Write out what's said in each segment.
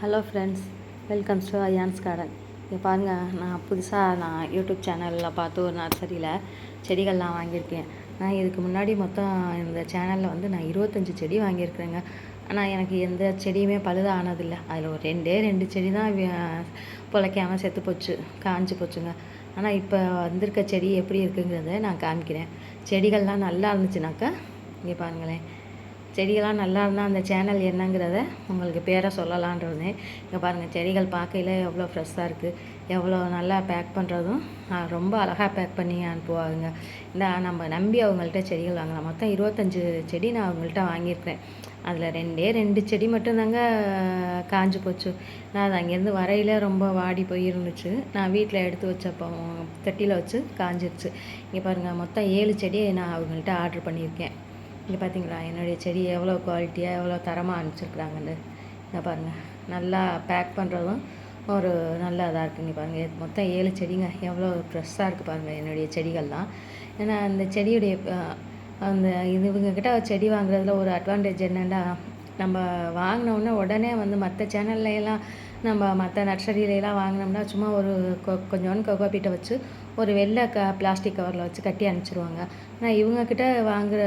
Hello friends welcome to Ayaan's garden இங்கே பாருங்கள் நான் புதுசாக நான் யூடியூப் சேனலில் பார்த்து ஒரு நர்சரியில் செடிகள்லாம் வாங்கியிருக்கேன். நான் இதுக்கு முன்னாடி மொத்தம் இந்த சேனலில் வந்து நான் இருபத்தஞ்சி செடி வாங்கியிருக்கிறேங்க. ஆனால் எனக்கு எந்த செடியுமே பழுது ஆனதில்லை. அதில் ஒரு ரெண்டே ரெண்டு செடி தான் பிழைக்காமல் செத்து போச்சு காஞ்சி போச்சுங்க. ஆனால் இப்போ வந்திருக்க செடி எப்படி இருக்குங்கிறத நான் காமிக்கிறேன். செடிகள்லாம் நல்லா இருந்துச்சுனாக்கா இங்கே பாருங்களேன். செடிகள்லாம் நல்லா இருந்தால் அந்த சேனல் என்னங்கிறத உங்களுக்கு பேரை சொல்லலான்றது இங்கே பாருங்கள் செடிகள் பார்க்கையில எவ்வளோ ஃப்ரெஷ்ஷாக இருக்குது எவ்வளோ நல்லா பேக் பண்ணுறதும் ரொம்ப அழகாக பேக் பண்ணி அனுப்புவாங்க. இந்த நம்ம நம்பி அவங்கள்ட்ட செடிகள் வாங்கலாம். மொத்தம் இருபத்தஞ்சு செடி நான் அவங்கள்ட்ட வாங்கியிருக்கிறேன். அதில் ரெண்டே ரெண்டு செடி மட்டும்தாங்க காஞ்சு போச்சு. நான் அது அங்கேருந்து வரையில ரொம்ப வாடி போயிருந்துச்சு நான் வீட்டில் எடுத்து வச்சப்போ தட்டியில் வச்சு காஞ்சிருச்சு. இங்கே பாருங்கள் மொத்தம் ஏழு செடி நான் அவங்கள்ட்ட ஆர்டர் பண்ணியிருக்கேன். இங்கே பார்த்தீங்களா என்னுடைய செடி எவ்வளோ குவாலிட்டியாக எவ்வளோ தரமாக அனுப்பிச்சிருக்குறாங்கன்னு. இங்கே பாருங்கள் நல்லா பேக் பண்ணுறதும் ஒரு நல்ல இதாக இருக்குங்க பாருங்கள் மொத்தம் ஏழு செடிங்க. எவ்வளோ ஃப்ரெஷ்ஷாக இருக்குது பாருங்கள் என்னுடைய செடிகள்லாம். ஏன்னா அந்த செடியுடைய அந்த இது இவங்கக்கிட்ட செடி வாங்குறதுல ஒரு அட்வான்டேஜ் என்னென்னா நம்ம வாங்கினோடனே உடனே வந்து மற்ற சேனல்லையெல்லாம் நம்ம மற்ற நர்சரியிலலாம் வாங்கினோம்னா சும்மா ஒரு கொ கொஞ்சோண்டு கொக்கோபீட்டை வச்சு ஒரு வெள்ளை க பிளாஸ்டிக் கவரில் வச்சு கட்டி அனுப்பிச்சிருவாங்க. ஆனால் இவங்கக்கிட்ட வாங்குற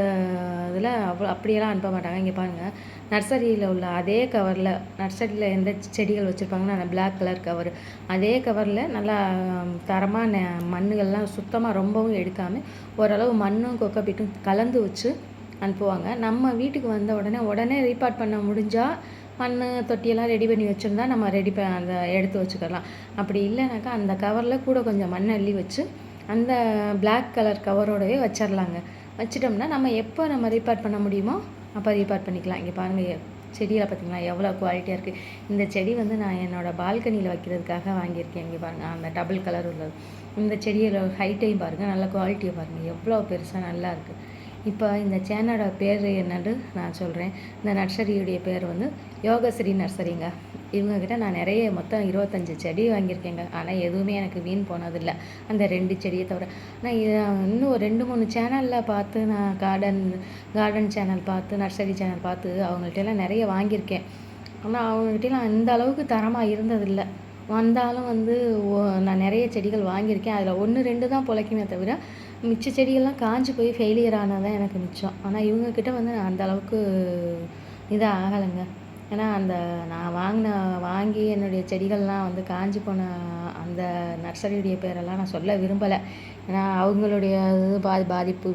இதில் அவ்வளோ அப்படியெல்லாம் அனுப்ப மாட்டாங்க. இங்கே பாருங்கள் நர்சரியில் உள்ள அதே கவரில் நர்சரியில் எந்த செடிகள் வச்சுருப்பாங்கன்னா அந்த பிளாக் கலர் கவர் அதே கவரில் நல்லா தரமாக மண்ணுகள்லாம் சுத்தமாக ரொம்பவும் எடுக்காமல் ஓரளவு மண்ணும் கொக்கோபீட்டும் கலந்து வச்சு அனுப்புவாங்க. நம்ம வீட்டுக்கு வந்த உடனே உடனே ரீபார்ட் பண்ண முடிஞ்சால் மண் தொட்டியெல்லாம் ரெடி பண்ணி வச்சுருந்தா நம்ம ரெடி ப அந்த எடுத்து வச்சுக்கலாம். அப்படி இல்லைனாக்கா அந்த கவரில் கூட கொஞ்சம் மண் அள்ளி வச்சு அந்த பிளாக் கலர் கவரோடவே வச்சிடலாங்க வச்சிட்டோம்னா நம்ம எப்போ நம்ம ரீபார்ட் பண்ண முடியுமோ அப்போ ரீபார்ட் பண்ணிக்கலாம். இங்கே பாருங்கள் செடியில் பார்த்தீங்களா எவ்வளோ குவாலிட்டியாக இருக்குது இந்த செடி வந்து நான் என்னோடய பால்கனியில் வைக்கிறதுக்காக வாங்கியிருக்கேன். இங்கே பாருங்கள் அந்த டபுள் கலர் உள்ளது இந்த செடியோட ஹைட்டையும் பாருங்கள் நல்ல குவாலிட்டியை பாருங்கள் எவ்வளோ பெருசாக நல்லா இருக்குது இப்போ இந்த சேனலோட பேர் என்னன்னு நான் சொல்கிறேன் இந்த நர்சரியுடைய பேர் வந்து யோகஸ்ரீ நர்சரிங்க. இவங்கக்கிட்ட நான் நிறைய மொத்தம் இருபத்தஞ்சி செடி வாங்கியிருக்கேங்க. ஆனால் எதுவுமே எனக்கு வீண் போனதில்லை. அந்த ரெண்டு செடியை தவிர. ஆனால் இன்னும் ஒரு ரெண்டு மூணு சேனலில் பார்த்து நான் கார்டன் கார்டன் சேனல் பார்த்து நர்சரி சேனல் பார்த்து அவங்கள்ட்ட எல்லாம் நிறைய வாங்கியிருக்கேன். ஆனால் அவங்ககிட்டலாம் இந்த அளவுக்கு தரமாக இருந்ததில்லை. வந்தாலும் வந்து ஓ- நான் நிறைய செடிகள் வாங்கியிருக்கேன். அதில் ஒன்று ரெண்டு தான் பிழைக்குமே தவிர மிச்ச செடிகள்லாம் காஞ்சி போய் ஃபெயிலியர் ஆனதான் எனக்கு மிச்சம். ஆனால் இவங்கக்கிட்ட வந்து நான் அந்த அளவுக்கு இதாக ஆகலைங்க. ஏன்னா அந்த நான் வாங்கின வாங்கி என்னுடைய செடிகள்லாம் வந்து காஞ்சி போன அந்த நர்சரியுடைய பேரெல்லாம் நான் சொல்ல விரும்பலை. ஏன்னா அவங்களுடைய இது பாதி பாதிப்பு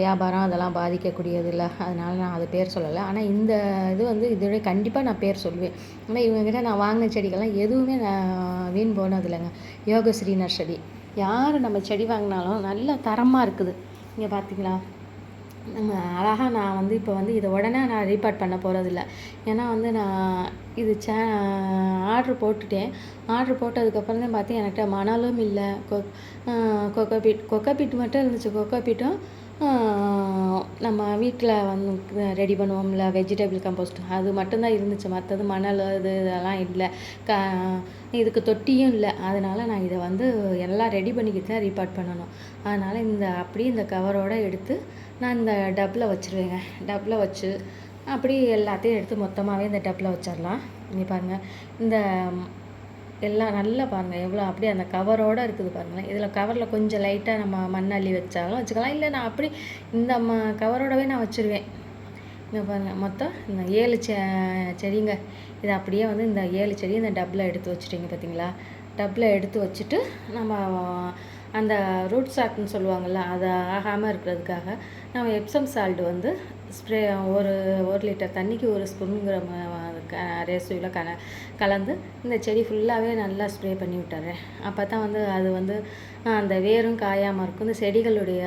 வியாபாரம் அதெல்லாம் பாதிக்கக்கூடியது இல்லை அதனால நான் அது பேர் சொல்லலை. ஆனால் இந்த இது வந்து இதோட கண்டிப்பாக நான் பேர் சொல்லுவேன் ஆனால் இவங்ககிட்ட நான் வாங்கின செடிகள்லாம் எதுவுமே நான் வீண் போனது இல்லைங்க யோகஸ்ரீ நர்சரி. யார் நம்ம செடி வாங்கினாலும் நல்ல தரமாக இருக்குது. இங்கே பார்த்தீங்களா அழகாக நான் வந்து இப்போ வந்து இதை உடனே நான் ரீபார்ட் பண்ண போகிறதில்ல ஏன்னா வந்து நான் இது சே ஆர்டர் போட்டுட்டேன். ஆர்டர் போட்டதுக்கப்புறம் தான் பார்த்து என்கிட்ட மணலும் இல்லை. கொ கொக்கோபீட் கொக்கோபீட் மட்டும் இருந்துச்சு. கொக்கோபீட்டும் நம்ம வீட்டில் வந்து ரெடி பண்ணுவோம்ல வெஜிடபிள் கம்போஸ்ட் அது மட்டும்தான் இருந்துச்சு. மற்றது மணல் இது இதெல்லாம் இல்லை. க இதுக்கு தொட்டியும் இல்லை. அதனால் நான் இதை வந்து எல்லாம் ரெடி பண்ணிக்கிட்டு தான் ரீபார்ட் பண்ணணும். அதனால் இந்த அப்படியே இந்த கவரோட எடுத்து நான் இந்த டப்பில் வச்சுருவேங்க. டப்பில் வச்சு அப்படி எல்லாத்தையும் எடுத்து மொத்தமாகவே இந்த டப்பில் வச்சிடலாம். இங்கே பாருங்கள் இந்த எல்லாம் நல்லா பாருங்கள் எவ்வளோ அப்படியே அந்த கவரோடு இருக்குது பாருங்களேன். இதில் கவரில் கொஞ்சம் லைட்டாக நம்ம மண்ணள்ளி வச்சாலும் வச்சுக்கலாம். இல்லை நான் அப்படி இந்த ம கவரோடவே நான் வச்சுருவேன். இங்கே பாருங்கள் மொத்தம் இந்த ஏழு செ செடிங்க. இதை அப்படியே வந்து இந்த ஏழு செடி இந்த டப்பில் எடுத்து வச்சுட்டீங்க பார்த்தீங்களா? டப்பில் எடுத்து வச்சுட்டு நம்ம அந்த ரூட் சாக்குன்னு சொல்லுவாங்கள்ல அது ஆகாமல் இருக்கிறதுக்காக நம்ம எப்சம் சால்ட் வந்து ஸ்ப்ரே ஒரு ஒரு லிட்டர் தண்ணிக்கு ஒரு ஸ்பூனுங்கிற ரேசியோவில் கல கலந்து இந்த செடி ஃபுல்லாகவே நல்லா ஸ்ப்ரே பண்ணி விட்டுறேன். அப்போ தான் வந்து அது வந்து அந்த வேரும் காயாமல் இருக்கும். இந்த செடிகளுடைய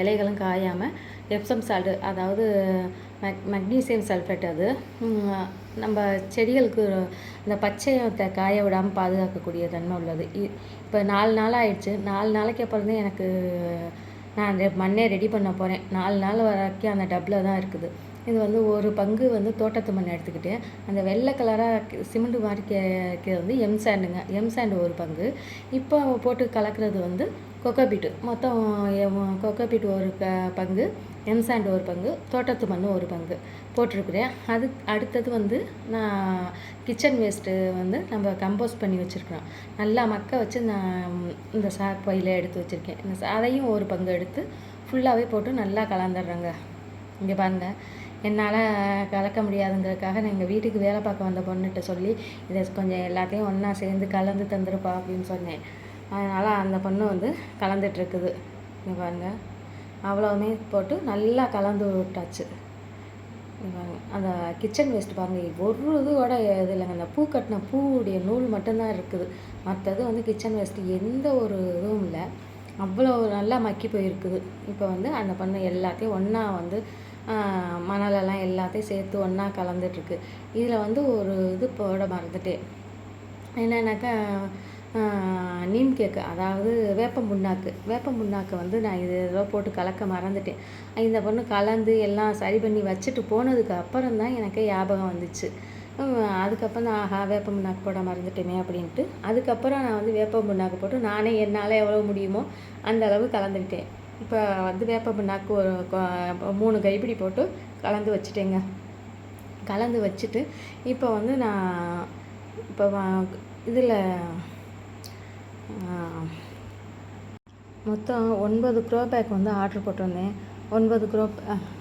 இலைகளும் காயாமல் எப்சம் சால்டு அதாவது மெக் மெக்னீசியம் சல்ஃபேட் அது நம்ம செடிகளுக்கு இந்த பச்சையத்தை காய விடாமல் பாதுகாக்கக்கூடிய தன்மை உள்ளது. இப்போ நாலு நாள் ஆயிடுச்சு. நாலு நாளைக்கு அப்புறம் தான் எனக்கு நான் ரெ மண்ணே ரெடி பண்ண போகிறேன் நாலு நாள் வரைக்கும் அந்த டப்பில் தான் இருக்குது. இது வந்து ஒரு பங்கு வந்து தோட்டத்து மண் எடுத்துக்கிட்டு அந்த வெள்ளை கலராக சிமெண்ட் மாதிரி இருக்கிறது வந்து எம் சாண்டுங்க எம் சாண்டு ஒரு பங்கு. இப்போ போட்டு கலக்கிறது வந்து கொக்கோபீட்டு மொத்தம் கொக்கோபீட்டு கொக்கோபீட் ஒரு க பங்கு. எம் சாண்டு ஒரு பங்கு. தோட்டத்து மண் ஒரு பங்கு. போட்டிருக்குறேன். அது அடுத்தது வந்து நான் கிச்சன் வேஸ்ட்டு வந்து நம்ம கம்போஸ் பண்ணி வச்சுருக்குறோம். நல்லா மக்க வச்சு நான் இந்த சாக் பையில் எடுத்து வச்சுருக்கேன். இந்த அதையும் ஒரு பங்கு எடுத்து ஃபுல்லாகவே போட்டு நல்லா கலந்துடுறேங்க. இங்கே பாருங்கள் என்னால் கலக்க முடியாதுங்கிறதுக்காக நான் எங்கள் வீட்டுக்கு வேலை பார்க்க வந்த பொண்ணுகிட்ட சொல்லி இதை கொஞ்சம் எல்லாத்தையும் ஒன்றா சேர்ந்து கலந்து தந்துருப்பா அப்படின்னு சொன்னேன். அதனால் அந்த பொண்ணு வந்து கலந்துட்டுருக்குது இங்கே பாருங்கள் அவ்வளோவுமே போட்டு நல்லா கலந்து விட்டாச்சு. அந்த கிச்சன் வேஸ்ட் பாருங்கள் ஒரு இது கூட இது இல்லைங்க. அந்த பூ கட்டின பூவுடைய நூல் மட்டும்தான் இருக்குது. மற்றது வந்து கிச்சன் வேஸ்ட் எந்த ஒரு இதுவும் இல்லை. அவ்வளோ நல்லா மக்கி போயிருக்குது. இப்போ வந்து அந்த பண்ண எல்லாத்தையும் ஒன்றா வந்து மணலெல்லாம் எல்லாத்தையும் சேர்த்து ஒன்றா கலந்துட்டுருக்கு. இதில் வந்து ஒரு இது போட மறந்துட்டேன். என்னன்னாக்கா நீம் கேக்கு அதாவது வேப்பம் புண்ணாக்கு. வேப்பம் புண்ணாக்கு வந்து நான் இது ஏதோ போட்டு கலக்க மறந்துட்டேன். இந்த பொண்ணு கலந்து எல்லாம் சரி பண்ணி வச்சுட்டு போனதுக்கு அப்புறம் தான் எனக்கு ஞாபகம் வந்துச்சு. அதுக்கப்புறம் தான் ஆஹா வேப்பம் புண்ணாக்கு போட மறந்துட்டேமே அப்படின்ட்டு. அதுக்கப்புறம் நான் வந்து வேப்பம் புண்ணாக்கு போட்டு நானே என்னால் எவ்வளோ முடியுமோ அந்த அளவு கலந்துக்கிட்டேன். இப்போ வந்து வேப்பம் புண்ணாக்கு ஒரு மூணு கைப்பிடி போட்டு கலந்து வச்சுட்டேங்க. கலந்து வச்சுட்டு இப்போ வந்து நான் இப்போ இதில் மொத்தம் ஒன்பது க்ரோ பேக் வந்து ஆர்டர் போட்டிருந்தேன். ஒன்பது க்ரோ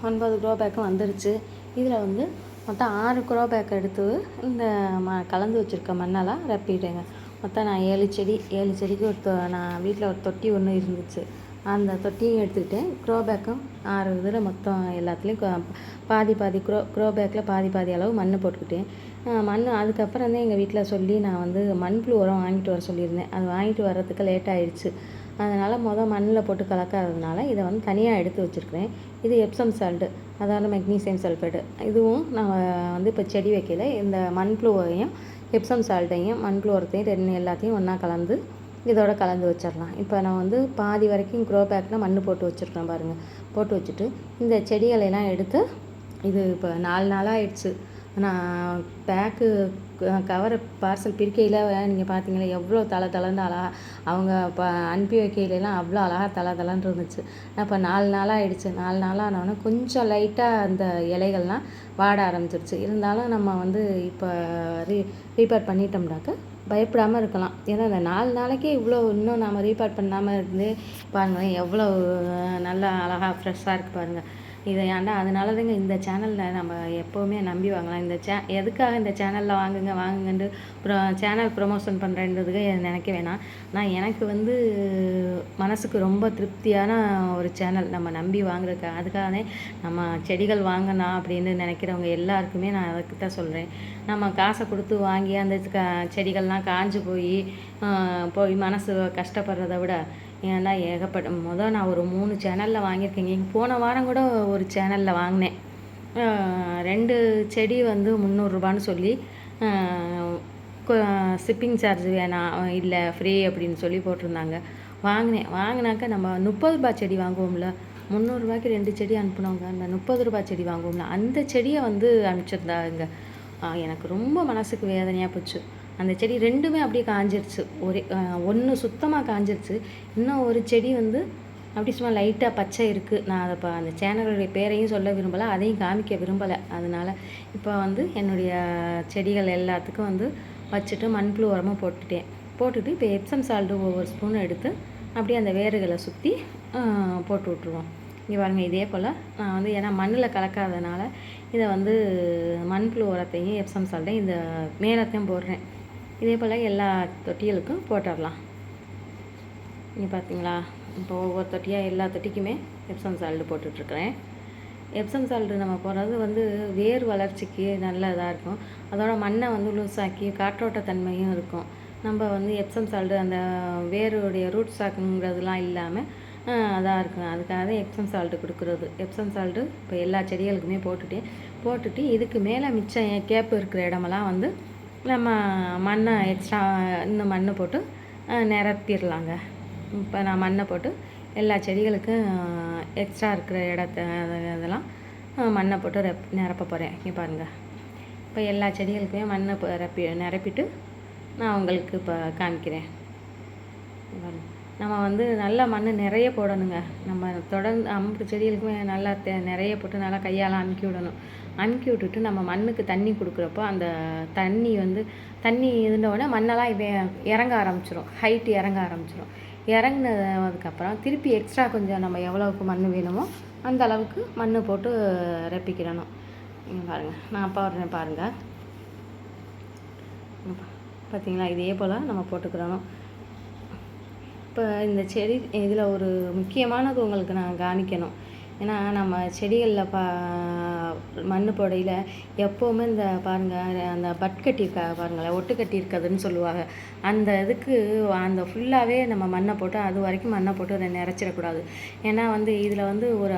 ஒன்பது க்ரோ பேக்கும் வந்துருச்சு. இதில் வந்து மொத்தம் ஆறு க்ரோ பேக் எடுத்து இந்த ம கலந்து வச்சுருக்க மண்ணெல்லாம் ரப்பிட்டேங்க. மொத்தம் நான் ஏழு செடி ஏழு செடிக்கு ஒரு தொ- நான் வீட்டில் ஒரு தொட்டி ஒன்று இருந்துச்சு. அந்த தொட்டியும் எடுத்துக்கிட்டேன். க்ரோ பேக்கும் ஆறு இதில் மொத்தம் எல்லாத்துலேயும் பாதி பாதி க்ரோ க்ரோ பேக்கில் பாதி பாதி அளவு மண் போட்டுக்கிட்டேன். மண் அதுக்கப்புறம் தான் எங்கள் வீட்டில் சொல்லி நான் வந்து மண்புழு உரம் வாங்கிட்டு வர சொல்லியிருந்தேன். அது வாங்கிட்டு வர்றதுக்கு லேட் ஆயிடுச்சு. அதனால் மொதல் மண்ணில் போட்டு கலக்காததுனால இதை வந்து தனியாக எடுத்து வச்சுருக்கிறேன். இது எப்சம் சால்ட்டு அதாவது மெக்னீசியம் சல்ஃபேட்டு இதுவும் நான் வந்து இப்போ செடி வைக்கல. இந்த மண்புழுவையும் எப்சம் சால்ட்டையும் மண்புழு உரத்தையும் ரெண்டு எல்லாத்தையும் ஒன்றா கலந்து இதோட கலந்து வச்சிடலாம். இப்போ நான் வந்து பாதி வரைக்கும் க்ரோ பேக்கில் மண் போட்டு வச்சுருக்கேன் பாருங்கள் போட்டு வச்சுட்டு இந்த செடிகளையெல்லாம் எடுத்து இது இப்போ நாலு நாளாக ஆயிடுச்சு நான் பேக்கு கவரை பார்சல் பிரிக்கையில் நீங்கள் பார்த்தீங்களா எவ்வளோ தலை தளர்ந்து அழகா அவங்க இப்போ அனுப்பி வைக்கையிலலாம் அவ்வளோ அழகாக தலை தளர்ந்து இருந்துச்சு. இப்போ நாலு நாளாக ஆயிடுச்சு நாலு நாளாக ஆனோடனே கொஞ்சம் லைட்டாக அந்த இலைகள்லாம் வாட ஆரம்பிச்சிருச்சு. இருந்தாலும் நம்ம வந்து இப்போ ரீ ரீபேர் பண்ணிட்டோம்னாக்க பயப்படாமல் இருக்கலாம். ஏன்னா இந்த நாலு நாளைக்கே இவ்வளோ இன்னும் நாம் ரீபார்ட் பண்ணாமல் இருந்து பாருங்களேன் எவ்வளோ நல்லா அழகாக ஃப்ரெஷ்ஷாக இருக்குது பாருங்கள் இதை ஏன்டா? அதனால தாங்க இந்த சேனலில் நம்ம எப்போவுமே நம்பி வாங்கலாம். இந்த சே எதுக்காக இந்த சேனலில் வாங்குங்க வாங்குங்கன்ட்டு ப்ரோ சேனல் ப்ரொமோஷன் பண்ணுறேன்றதுக்கு நினைக்க வேணாம். நான் எனக்கு வந்து மனசுக்கு ரொம்ப திருப்தியான ஒரு சேனல் நம்ம நம்பி வாங்குறதுக்கு. அதுக்காகவே நம்ம செடிகள் வாங்கலாம் அப்படின்னு நினைக்கிறவங்க எல்லாருக்குமே நான் அதுக்கு தான் சொல்கிறேன் நம்ம காசை கொடுத்து வாங்கி அந்த க செடிகள்லாம் காஞ்சு போய் போய் மனசு கஷ்டப்படுறத விட ஏன்னா ஏகப்பட்ட மொதல் நான் ஒரு மூணு சேனலில் வாங்கியிருக்கேங்க போன வாரம் கூட ஒரு சேனலில் வாங்கினேன். ரெண்டு செடி வந்து முந்நூறுரூபான்னு சொல்லி ஷிப்பிங் சார்ஜ் வேணாம் இல்லை ஃப்ரீ அப்படின்னு சொல்லி போட்டிருந்தாங்க. வாங்கினேன். வாங்கினாக்க நம்ம முப்பது ரூபாய் செடி வாங்குவோம்ல. முந்நூறுரூபாய்க்கு ரெண்டு செடி அனுப்புனவங்க அந்த முப்பது ரூபாய் செடி வாங்குவோம்ல. அந்த செடியை வந்து அனுப்பிச்சிருந்தாங்க. எனக்கு ரொம்ப மனசுக்கு வேதனையாக போச்சு. அந்த செடி ரெண்டுமே அப்படியே காஞ்சிருச்சு. ஒரே ஒன்று சுத்தமாக காஞ்சிருச்சு. இன்னும் ஒரு செடி வந்து அப்படி சும்மா லைட்டாக பச்சை இருக்குது நான் அதை இப்போ அந்த சேனலுடைய பேரையும் சொல்ல விரும்பலை அதையும் காமிக்க விரும்பலை. அதனால் இப்போ வந்து என்னுடைய செடிகள் எல்லாத்துக்கும் வந்து வச்சுட்டு மண்புழு உரமாக போட்டுட்டேன். போட்டுட்டு இப்போ எப்சம் சால்ட்டு ஒவ்வொரு ஸ்பூன் எடுத்து அப்படியே அந்த வேர்களை சுற்றி போட்டு விட்ருவோம் இங்கே பாருங்கள் இதே போல் நான் வந்து ஏன்னா மண்ணில் கலக்காதனால இதை வந்து மண்புழு உரத்தையும் எப்சம் சால்ட்டையும் இந்த மேலத்தையும் போடுறேன். இதே போல் எல்லா தொட்டிகளுக்கும் போட்டுடலாம். இங்கே பார்த்தீங்களா இப்போ ஒவ்வொரு தொட்டியாக எல்லா தொட்டிக்குமே எப்சம் சால்டு போட்டுட்ருக்குறேன். எப்சம் சால்ட்டு நம்ம போடுறது வந்து வேர் வளர்ச்சிக்கு நல்லதாக இருக்கும். அதோட மண்ணை வந்து லூஸாக்கி காற்றோட்ட தன்மையும் இருக்கும். நம்ம வந்து எப்சம் சால்ட்டு அந்த வேருடைய ரூட் சாக்குங்கிறதுலாம் இல்லாமல் அதாக இருக்கும். அதுக்காக தான் எப்சம் சால்ட்டு கொடுக்குறது. எப்சம் சால்ட்டு இப்போ எல்லா செடிகளுக்குமே போட்டுட்டேன். போட்டுட்டு இதுக்கு மேலே மிச்சம் கேப் கேப்பு இருக்கிற இடமெல்லாம் வந்து நம்ம மண்ணை எக்ஸ்ட்ரா இன்னும் மண்ணை போட்டு நிரப்பிடலாங்க. இப்போ நான் மண்ணை போட்டு எல்லா செடிகளுக்கும் எக்ஸ்ட்ரா இருக்கிற இடத்த இதெல்லாம் மண்ணை போட்டு ரெப் நிரப்ப போகிறேன் இங்கே பாருங்கள் இப்போ எல்லா செடிகளுக்குமே மண்ணை இப்போ நிரப்பி நிரப்பிட்டு நான் உங்களுக்கு இப்போ காமிக்கிறேன். இங்க நம்ம வந்து நல்லா மண் நிறைய போடணுங்க. நம்ம தொடர்ந்து அம்பு செடிகளுக்குமே நல்லா தெ நிறைய போட்டு நல்லா கையால் அமுக்கி விடணும். அமுக்கி விட்டுட்டு நம்ம மண்ணுக்கு தண்ணி கொடுக்குறப்போ அந்த தண்ணி வந்து தண்ணி இருந்தவுடனே மண்ணெல்லாம் இப்போ இறங்க ஆரம்பிச்சிடும் ஹைட்டு இறங்க ஆரம்பிச்சிடும் இறங்கினதுக்கப்புறம் திருப்பி எக்ஸ்ட்ரா கொஞ்சம் நம்ம எவ்வளவுக்கு மண் வேணுமோ அந்த அளவுக்கு மண் போட்டு ரெப்பிக்கிடணும். பாருங்கள் நான் அப்பா வரேன் பாருங்கள் பார்த்தீங்களா இதே போல் நம்ம போட்டுக்கிறணும். இப்போ இந்த செடி இதில் ஒரு முக்கியமானது உங்களுக்கு நான் காணிக்கணும். ஏன்னா நம்ம செடிகளில் பா மண் புடையில் எப்போவுமே இந்த பாருங்கள் அந்த பட் கட்டியிருக்கா பாருங்களேன் ஒட்டு கட்டியிருக்காதுன்னு சொல்லுவாங்க. அந்த இதுக்கு அந்த ஃபுல்லாகவே நம்ம மண்ணை போட்டு அது வரைக்கும் மண்ணை போட்டு அதை நிறச்சிடக்கூடாது. ஏன்னா வந்து இதில் வந்து ஒரு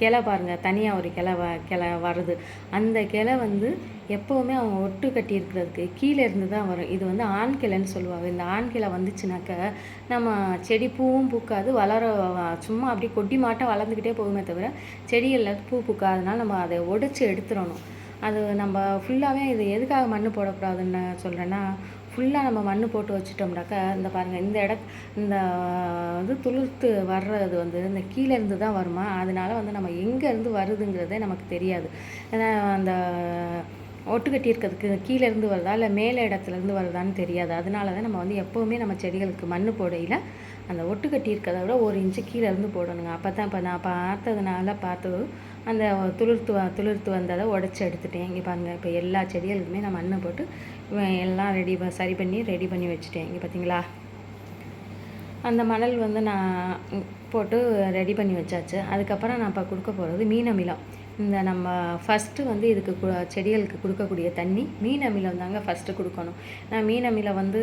கிளை பாருங்கள் தனியாக ஒரு கிளை வ கிளை வருது அந்த கிளை வந்து எப்போவுமே அவங்க ஒட்டு கட்டி இருக்கிறதுக்கு கீழே இருந்து தான் வரும். இது வந்து ஆண் கிளைன்னு சொல்லுவாங்க. இந்த ஆண் கிளை வந்துச்சுனாக்க நம்ம செடி பூவும் பூக்காது வளர சும்மா அப்படியே கொட்டி மாட்டம் வளர்ந்துக்கிட்டே போகுமே தவிர செடிகளில் பூ பூக்காதனால நம்ம அதை உடைச்சி எடுத்துடணும். அது நம்ம ஃபுல்லாகவே இது எதுக்காக மண் போடக்கூடாதுன்னு சொல்கிறேன்னா ஃபுல்லாக நம்ம மண் போட்டு வச்சுட்டோம்னாக்கா இந்த பாருங்கள் இந்த இட இந்த இது துளிர்த்து வர்றது வந்து இந்த கீழேருந்து தான் வருமா? அதனால வந்து நம்ம எங்கேருந்து வருதுங்கிறதே நமக்கு தெரியாது. ஏன்னா அந்த ஒட்டு கட்டி இருக்கிறதுக்கு கீழேருந்து வருதா இல்லை மேலே இடத்துலேருந்து வருதான்னு தெரியாது. அதனால தான் நம்ம வந்து எப்போவுமே நம்ம செடிகளுக்கு மண் போடையில் அந்த ஒட்டு கட்டி இருக்கிறத விட ஒரு இன்ச்சு கீழேருந்து போடணுங்க. அப்போ தான் இப்போ நான் பார்த்ததுனால பார்த்து அந்த துளிர்த்து துளிர்த்து வந்ததை உடச்சி எடுத்துட்டேன். இங்கே பாருங்கள் இப்போ எல்லா செடிகளுக்குமே நான் மண்ணை போட்டு எல்லாம் ரெடி சரி பண்ணி ரெடி பண்ணி வச்சுட்டேன். இங்கே பார்த்தீங்களா அந்த மணல் வந்து நான் போட்டு ரெடி பண்ணி வச்சாச்சு. அதுக்கப்புறம் நான் இப்போ கொடுக்க போகிறது மீன் அமிலம். இந்த நம்ம ஃபஸ்ட்டு வந்து இதுக்கு கு செடிகளுக்கு கொடுக்கக்கூடிய தண்ணி மீன் அமிலம் தாங்க ஃபஸ்ட்டு கொடுக்கணும். நான் மீன் அமிலம் வந்து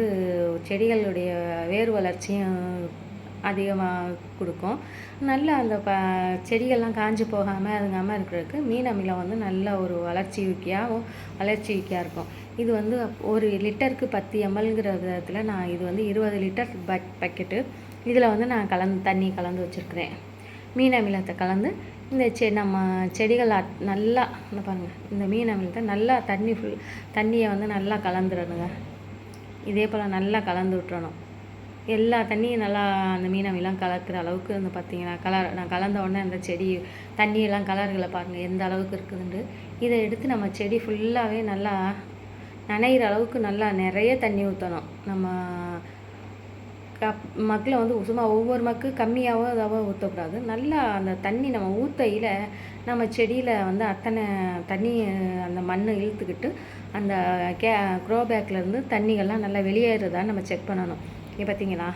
செடிகளுடைய வேர் வளர்ச்சியும் அதிகமாக கொடுக்கும். நல்லா அந்த ப செடிகள்லாம் காஞ்சி போகாமல் அதுங்காமல் இருக்கிறதுக்கு மீன் அமிலம் வந்து நல்ல ஒரு வளர்ச்சி ஊக்கியாகவும் வளர்ச்சி ஊக்கியாக இருக்கும். இது வந்து ஒரு லிட்டருக்கு பத்து எம்எல்ங்கிற விதத்தில் நான் இது வந்து இருபது லிட்டர் பக் பக்கெட்டு. இதில் வந்து நான் கலந்து தண்ணி கலந்து வச்சுருக்கிறேன். மீன் அமிலத்தை கலந்து இந்த செ நம்ம செடிகள் நல்லா என்ன பாருங்கள் இந்த மீன் அமிலத்தை நல்லா தண்ணி ஃபுல் தண்ணியை வந்து நல்லா கலந்துடணுங்க. இதே போல் நல்லா கலந்து விட்டுறணும். எல்லா தண்ணியும் நல்லா அந்த மீனவிலாம் கலக்கிற அளவுக்கு வந்து பார்த்திங்கன்னா கலர் நான் கலந்த உடனே அந்த செடி தண்ணியெல்லாம் கலர்களை பாருங்கள் எந்த அளவுக்கு இருக்குதுன்ட்டு. இதை எடுத்து நம்ம செடி ஃபுல்லாகவே நல்லா நனைகிற அளவுக்கு நல்லா நிறைய தண்ணி ஊற்றணும் நம்ம கப் மக்கில் வந்து சும்மா ஒவ்வொரு மக்கு கம்மியாகவோ இதாகவோ ஊற்றக்கூடாது நல்லா அந்த தண்ணி நம்ம ஊற்றையில் நம்ம செடியில் வந்து அத்தனை தண்ணி அந்த மண் இழுத்துக்கிட்டு அந்த கே க்ரோ பேக்லேருந்து தண்ணிகள்லாம் நல்லா வெளியேறதான்னு நம்ம செக் பண்ணணும். இங்கே பார்த்தீங்களா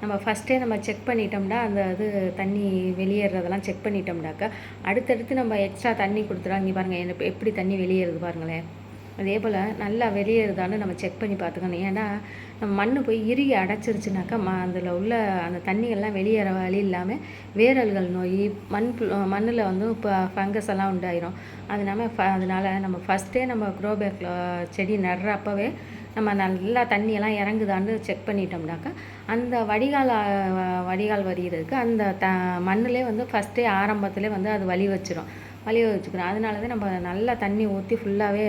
நம்ம ஃபஸ்ட்டே நம்ம செக் பண்ணிட்டோம்னா அந்த இது தண்ணி வெளியேறதெல்லாம் செக் பண்ணிட்டோம்னாக்கா அடுத்தடுத்து நம்ம எக்ஸ்ட்ரா தண்ணி கொடுத்துறோம் இங்கே பாருங்கள் என்ன எப்படி தண்ணி வெளியேறுது பாருங்களேன். அதே போல் நல்லா வெளியேறுதான்னு நம்ம செக் பண்ணி பார்த்துக்கணும். ஏன்னா நம்ம மண் போய் இறுகி அடைச்சிருச்சுனாக்கா ம அதில் உள்ள அந்த தண்ணிகள்லாம் வெளியேற வழி இல்லாமல் வேரல்கள் நோய் மண் மண்ணில் வந்து இப்போ ஃபங்கஸ் எல்லாம் உண்டாயிரும். அதனால ஃப அதனால் நம்ம ஃபஸ்ட்டே நம்ம க்ரோபேக்கில் செடி நடுறப்பவே நம்ம நல்லா தண்ணியெல்லாம் இறங்குதான்னு செக் பண்ணிட்டோம்னாக்கா அந்த வடிகால் வடிகால் வரிகிறதுக்கு அந்த த மண்ணிலே வந்து ஃபஸ்ட்டே ஆரம்பத்திலே வந்து அது வழி வச்சிடும் வழி வச்சுக்கிறோம் அதனால தான் நம்ம நல்லா தண்ணி ஊற்றி ஃபுல்லாகவே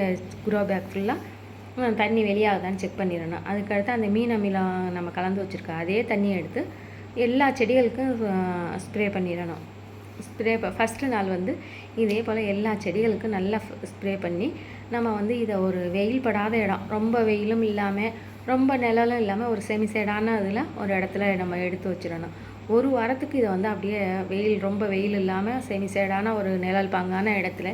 குரோ பேக் ஃபுல்லாக தண்ணி வெளியாகுதான்னு செக் பண்ணிடணும். அதுக்கடுத்து அந்த மீன் அமிலம் நம்ம கலந்து வச்சுருக்கோம் அதே தண்ணியை எடுத்து எல்லா செடிகளுக்கும் ஸ்ப்ரே பண்ணிடணும். ஸ்ப்ரே ஃபஸ்ட்டு நாள் வந்து இதே போல் எல்லா செடிகளுக்கும் நல்லா ஸ்ப்ரே பண்ணி நம்ம வந்து இதை ஒரு வெயில் படாத இடம். ரொம்ப வெயிலும் இல்லாமல் ரொம்ப நிழலும் இல்லாமல் ஒரு செமிசைடான இதில் ஒரு இடத்துல நம்ம எடுத்து வச்சிடணும். ஒரு வாரத்துக்கு இதை வந்து அப்படியே வெயில் ரொம்ப வெயில் இல்லாமல் செமிசைடான ஒரு நிழல் பாங்கான இடத்துல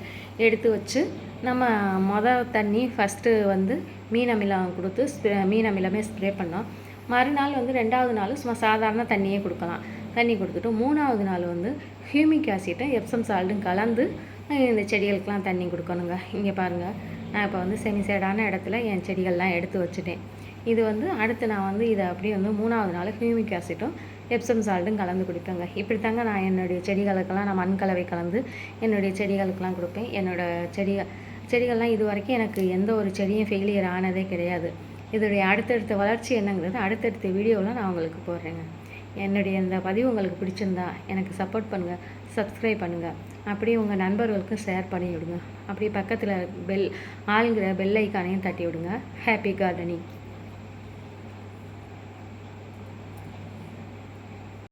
எடுத்து வச்சு நம்ம மொதல் தண்ணி ஃபஸ்ட்டு வந்து மீன் அமிலம் கொடுத்து ஸ்ப்ரே மீன் அமிலமே ஸ்ப்ரே பண்ணோம். மறுநாள் வந்து ரெண்டாவது நாள் சும்மா சாதாரண தண்ணியே கொடுக்கலாம். தண்ணி கொடுத்துட்டு மூணாவது நாள் வந்து ஹியூமிக் ஆசிட்டும் எப்சம் சால்ட்டும் கலந்து இந்த செடிகளுக்கெலாம் தண்ணி கொடுக்கணுங்க. இங்கே பாருங்கள் நான் இப்போ வந்து செமிசைடான இடத்துல என் செடிகள்லாம் எடுத்து வச்சுட்டேன். இது வந்து அடுத்து நான் வந்து இதை அப்படியே வந்து மூணாவது நாள் ஹியூமிக் ஆசிட்டும் எப்சம் சால்ட்டும் கலந்து கொடுப்பேங்க. இப்படி தாங்க நான் என்னுடைய செடிகளுக்கெல்லாம் நான் மண் கலவை கலந்து என்னுடைய செடிகளுக்கெல்லாம் கொடுப்பேன். என்னோடய செடிகள் செடிகள்லாம் இது வரைக்கும் எனக்கு எந்த ஒரு செடியும் ஃபெயிலியர் ஆனதே கிடையாது. இதோடைய அடுத்தடுத்த வளர்ச்சி என்னங்கிறது அடுத்தடுத்த வீடியோவில் நான் உங்களுக்கு போடுறேங்க. என்னுடைய இந்த பதிவு உங்களுக்கு பிடிச்சிருந்தா எனக்கு சப்போர்ட் பண்ணுங்கள் சப்ஸ்கிரைப் பண்ணுங்கள் அப்படியே உங்கள் நண்பர்களுக்கும் ஷேர் பண்ணி விடுங்க அப்படியே பக்கத்தில் பெல் ஆளுங்கிற பெல் ஐக்கானையும் தட்டி விடுங்க ஹாப்பி கார்டனிங்